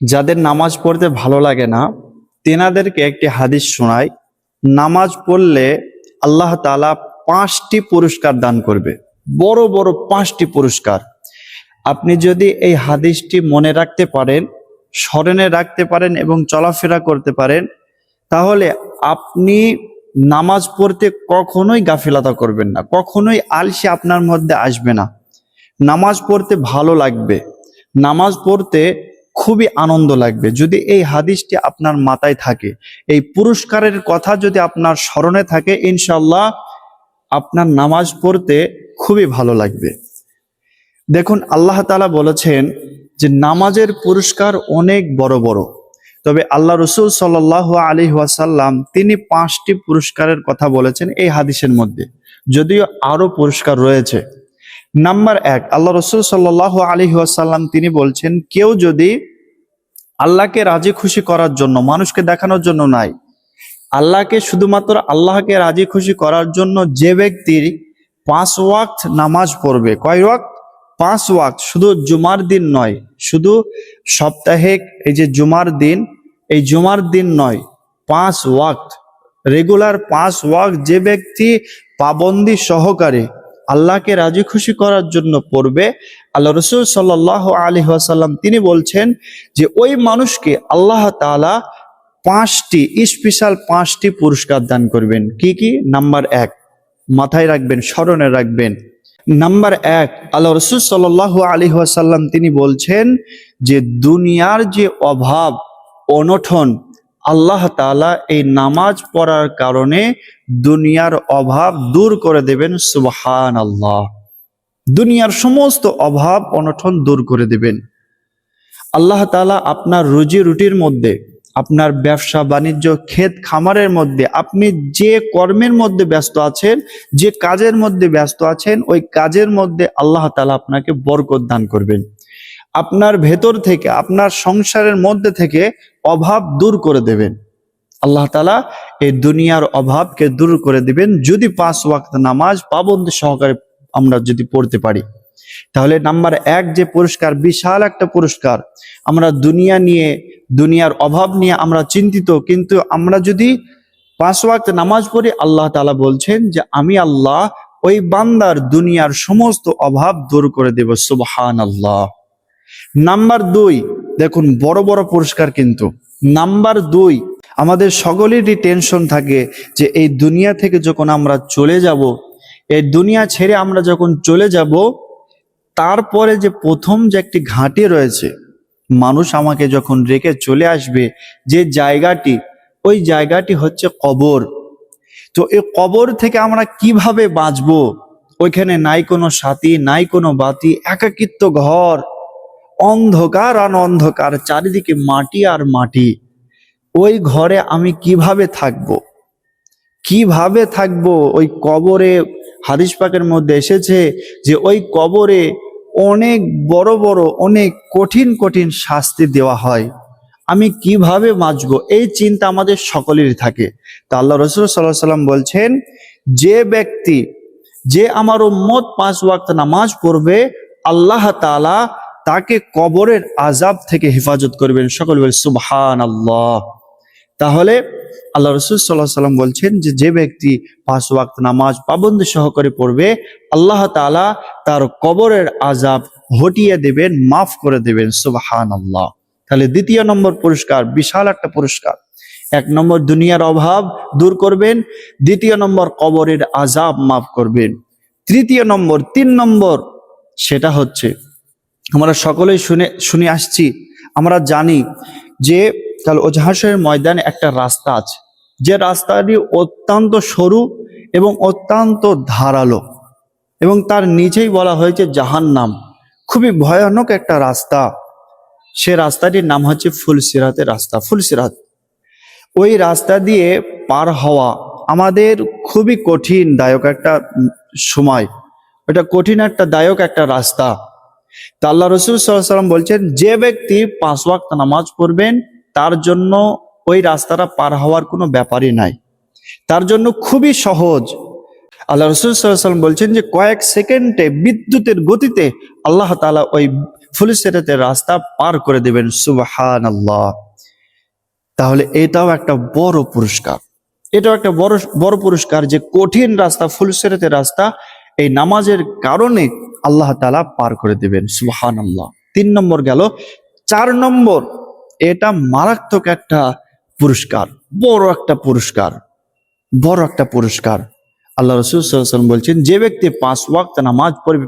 যাদের নামাজ পড়তে ভালো লাগে না, তেনাদেরকে একটি হাদিস শোনায় নামাজ পড়লে আল্লাহ তাআলা পাঁচটি পুরস্কার দান করবে। বড় বড় পাঁচটি পুরস্কার। আপনি যদি এই হাদিসটি মনে রাখতে পারেন, স্মরণে রাখতে পারেন এবং চলাফেরা করতে পারেন, তাহলে আপনি নামাজ পড়তে কখনোই গাফিলতা করবেন না, কখনোই আলসে আপনার মধ্যে আসবে না। নামাজ পড়তে ভালো লাগবে। নামাজ পড়তে খুবই আনন্দ লাগবে। যদি এই হাদিসটি আপনার মাথায় থাকে, এই পুরস্কারের কথা যদি আপনার স্মরণে থাকে ইনশাল্লাহ আপনার নামাজ পড়তে খুবই ভালো লাগবে। দেখুন, আল্লাহ তালা বলেছেন যে নামাজের পুরস্কার অনেক বড় বড়। তবে আল্লাহ রসুল সাল আলী ওয়াসাল্লাম তিনি পাঁচটি পুরস্কারের কথা বলেছেন এই হাদিসের মধ্যে। যদিও আরও পুরস্কার রয়েছে। নাম্বার এক, আল্লাহ রসুল সাল্লাহ আলী ওয়াসাল্লাম তিনি বলছেন, কেউ যদি আল্লাহকে রাজি খুশি করার জন্য, মানুষকে দেখানোর জন্য নাই, আল্লাহকে শুধুমাত্র আল্লাহকে রাজি খুশি করার জন্য যে ব্যক্তির পাঁচ ওয়াক্ত নামাজ পড়বে, কয় ওয়াক্ত? পাঁচ ওয়াক্ত, শুধু জুমার দিন নয়, শুধু সপ্তাহে, এই যে জুমার দিন, এই জুমার দিন নয়, পাঁচ ওয়াক্ত রেগুলার পাঁচ ওয়াক্ত যে ব্যক্তি পাবন্দি সহকারে আল্লাহকে রাজি খুশি করার জন্য পড়বে, আল্লাহ রসুল সাল্লাহ আলী আসাল্লাম তিনি বলছেন যে ওই মানুষকে আল্লাহ তাআলা পাঁচটি স্পেশাল পাঁচটি পুরস্কার দান করবেন। কি কি? নাম্বার এক, মাথায় রাখবেন, স্মরণে রাখবেন। নাম্বার এক, আল্লাহ রসুল সাল্লাহ আলী আসাল্লাম তিনি বলছেন যে দুনিয়ার যে অভাব অনঠন আল্লাহ তাআলা এই নামাজ পড়ার কারণে দুনিয়ার অভাব দূর করে দেবেন সুবহান আল্লাহ দুনিয়ার সমস্ত অভাব অনঠন দূর করে দেবেন। আল্লাহ তাআলা আপনার রুজি রুটির মধ্যে, আপনার ব্যবসা, বাণিজ্য, ক্ষেত, খামারের মধ্যে, আপনি যে কর্মের মধ্যে ব্যস্ত আছেন, যে কাজের মধ্যে ব্যস্ত আছেন, ওই কাজের মধ্যে আল্লাহ তালা আপনাকে বরকত দান করবেন। আপনার ভেতর থেকে, আপনার সংসারের মধ্যে থেকে অভাব দূর করে দেবেন। আল্লাহ তালা এই দুনিয়ার অভাবকে দূর করে দিবেন। যদি পাঁচ ওয়াক্ত নামাজ পাবন্দ সহকারে আমরা যদি পড়তে পারি। তাহলে নাম্বার এক যে পুরস্কার, বিশাল একটা পুরস্কার। আমরা দুনিয়া নিয়ে, দুনিয়ার অভাব নিয়ে আমরা চিন্তিত, কিন্তু আমরা যদি পাঁচ ওয়াক্ত নামাজ পড়ি, আল্লাহ তালা বলছেন যে, আমি আল্লাহ ওই বান্দার দুনিয়ার সমস্ত অভাব দূর করে দেব। সুবহান আল্লাহ নাম্বার দুই, দেখুন, বড় বড় পুরস্কার কিন্তু। নাম্বার দুই, আমাদের সকলেরই টেনশন থাকে যে এই দুনিয়া থেকে যখন আমরা চলে যাব, এই দুনিয়া ছেড়ে আমরা যখন চলে যাব, তারপরে যে প্রথম যে একটি ঘাঁটি রয়েছে, মানুষ আমাকে যখন রেখে চলে আসবে, যে জায়গাটি, ওই জায়গাটি হচ্ছে কবর। তো এই কবর থেকে আমরা কীভাবে বাঁচবো? ওইখানে নাই কোনো সাথী, নাই কোনো বাতি, একাকিত্ব ঘর। অন্ধকার আর অন্ধকার, চারিদিকে মাটি আর মাটি। ওই ঘরে আমি কীভাবে থাকব? কীভাবে থাকব? ওই কবরে, হাদিস পাকের মধ্যে এসেছে যে ওই কবরে অনেক বড় বড়, অনেক কঠিন কঠিন শাস্তি দেওয়া হয়। আমি কীভাবে বাঁচবো? এই চিন্তা আমাদের সকলেরই থাকে। তা আল্লাহ রসুল সাল্লাহ সাল্লাম বলছেন, যে ব্যক্তি, যে আমার উম্মত পাঁচ ওয়াক্ত নামাজ পড়বে, আল্লাহ তাআলা তাকে কবরের আজাব থেকে হেফাজত করবেন। সকল বলে সুবহান আল্লাহ তাহলে আল্লাহ রসুল সাল্লাহ সাল্লাম বলছেন যে যে ব্যক্তি পাঁচ ওয়াক্ত নামাজ পাবন্দি সহকারে পড়বে, আল্লাহ তাআলা তার কবরের আজাব হটিয়ে দেবেন, মাফ করে দেবেন। সুবহান আল্লাহ তাহলে দ্বিতীয় নম্বর পুরস্কার, বিশাল একটা পুরস্কার। এক নম্বর, দুনিয়ার অভাব দূর করবেন। দ্বিতীয় নম্বর, কবরের আজাব মাফ করবেন। তৃতীয় নম্বর, তিন নম্বর, সেটা হচ্ছে আমরা সকলেই শুনে শুনে আসছি। আমরা জানি যে কাল ওজাহাসের ময়দানে একটা রাস্তা আছে। যে রাস্তাটি অত্যন্ত সরু এবং অত্যন্ত ধারালো এবং তার নিচেই বলা হয়েছে জাহান্নাম। খুবই ভয়ানক একটা রাস্তা। সে রাস্তাটির নাম হচ্ছে ফুলসিরাতের রাস্তা। ফুলসিরাত। ওই রাস্তা দিয়ে পার হওয়া আমাদের খুবই কঠিন, দায়ক একটা সময়। এটা কঠিন একটা, দায়ক একটা রাস্তা। তা আল্লাহ রসুল সাল্লাম বলছেন, যে ব্যক্তি পাঁচ ওয়াক্ত নামাজ পড়বেন, তার জন্য ওই রাস্তাটা পার হওয়ার কোনো ব্যাপারই নাই। তার জন্য খুবই সহজ। আল্লাহ রসুল সাল্লাম বলছেন যে, কয়েক সেকেন্ডে বিদ্যুতের গতিতে আল্লাহ তাআলা ওই ফুলসেরাতের রাস্তা পার করে দেবেন। সুবাহান আল্লাহ তাহলে এটাও একটা বড় পুরস্কার। এটাও একটা বড় বড় পুরস্কার যে কঠিন রাস্তা ফুলসেরাতের রাস্তা, এই নামাজের কারণে আল্লাহ তালা পার করে দেবেন সুহান আল্লাহ তিন নম্বর গেল, চার নম্বর, এটা মারাত্মক একটা পুরস্কার, বড় একটা পুরস্কার, বড় একটা পুরস্কার। আল্লাহ রসুল বলছেন, যে ব্যক্তি পাঁচ ওয়াক্ত নামাজ পড়বে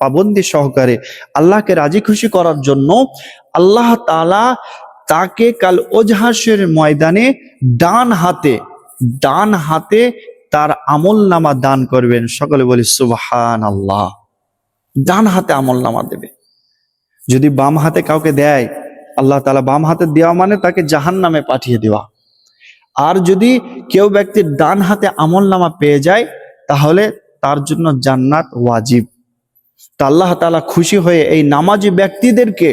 পাবন্দি সহকারে আল্লাহকে রাজি খুশি করার জন্য, আল্লাহ তাআলা তাকে কাল ওজহাসের ময়দানে ডান হাতে ডান হাতে তার আমল নামা দান করবেন। সকলে বলি সুবহান আল্লাহ ডান হাতে আমল নামা দেবে। যদি বাম হাতে কাউকে দেয়, আল্লাহ তালা বাম হাতে দেওয়া মানে তাকে জাহান নামে পাঠিয়ে দেওয়া। আর যদি কেউ ব্যক্তির ডান হাতে আমল নামা পেয়ে যায়, তাহলে তার জন্য জান্নাত ওয়াজিব। তা আল্লাহ তালা খুশি হয়ে এই নামাজি ব্যক্তিদেরকে,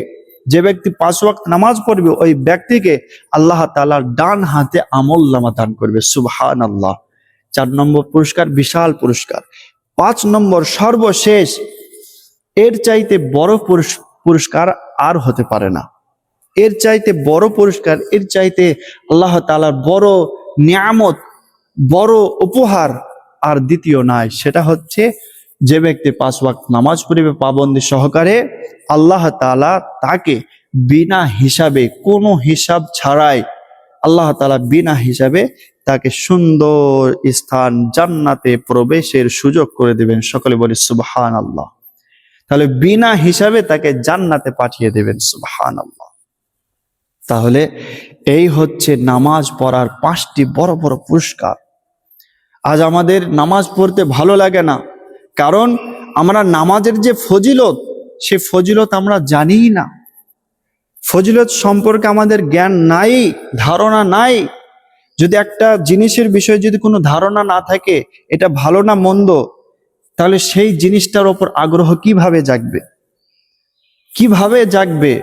যে ব্যক্তি পাঁচ ওয়াক্ত নামাজ পড়বে, ওই ব্যক্তিকে আল্লাহ তালার ডান হাতে আমল নামা দান করবে। সুবহান আল্লাহ চার নম্বর পুরস্কার, বিশাল পুরস্কার। পাঁচ নম্বর সর্বশেষ এর চাইতে বড় পুরস্কার আর হতে পারে না। এর চাইতে বড় পুরস্কার, এর চাইতে আল্লাহ তাআলার বড় নিয়ামত, বড় উপহার আর দ্বিতীয় নাই। সেটা হচ্ছে যে ব্যক্তি পাঁচ ওয়াক্ত নামাজ পড়িবে পাবন্দি সহকারে, আল্লাহ তাআলা তাকে বিনা হিসাবে, কোনো হিসাব ছাড়াই আল্লাহ তালা বিনা হিসাবে তাকে সুন্দর স্থান জান্নাতে প্রবেশের সুযোগ করে দেবেন। সকলে বলি সুবহান আল্লাহ তাহলে বিনা হিসাবে তাকে জান্নাতে পাঠিয়ে দেবেন সুবহান তাহলে এই হচ্ছে নামাজ পড়ার পাঁচটি বড় বড় পুরস্কার। আজ আমাদের নামাজ পড়তে ভালো লাগে না, কারণ আমরা নামাজের যে ফজিলত, সে ফজিলত আমরা জানিই না। ফজিলত সম্পর্কে আমাদের জ্ঞান নাই, ধারণা নাই। যদি একটা জিনিসের বিষয়ে যদি কোনো ধারণা না থাকে, এটা ভালো না মন্দ? তাহলে সেই জিনিসটার ওপর আগ্রহ কীভাবে জাগবে? কীভাবে জাগবে?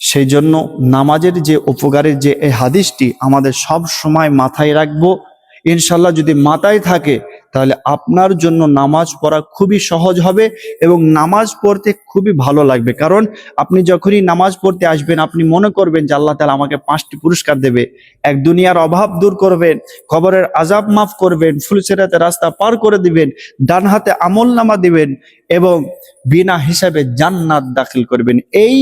সেই জন্য নামাজের যে উপকারের যে এই হাদিসটি আমাদের সব সময় মাথায় রাখব। ইনশাল্লাহ যদি মাথায় থাকে তাহলে আপনার জন্য নামাজ পড়া খুবই সহজ হবে এবং নামাজ পড়তে খুবই ভালো লাগবে। কারণ আপনি যখনই নামাজ পড়তে আসবেন, আপনি মনে করবেন যে আল্লাহ তালা আমাকে পাঁচটি পুরস্কার দেবে। এক, দুনিয়ার অভাব দূর করবেন কবরের আজাব মাফ করবেন, ফুলসেরাতে রাস্তা পার করে দিবেন ডান হাতে আমল নামা দিবেন এবং বিনা হিসাবে জান্নাত দাখিল করবেন। এই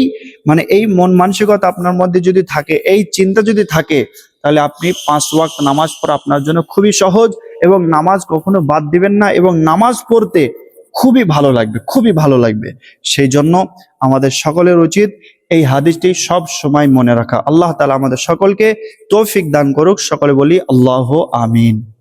মানে এই মন মানসিকতা আপনার মধ্যে যদি থাকে, এই চিন্তা যদি থাকে, তাহলে আপনি পাঁচ ওয়াক্ত নামাজ পড়া আপনার জন্য খুবই সহজ। এবং নামাজ কখনো বাদ দিবেন না এবং নামাজ পড়তে খুবই ভালো লাগবে, খুবই ভালো লাগবে। সেই জন্য আমাদের সকলের উচিত এই হাদিসটি সব সময় মনে রাখা। আল্লাহ তালা আমাদের সকলকে তৌফিক দান করুক। সকলে বলি, আল্লাহ আমিন।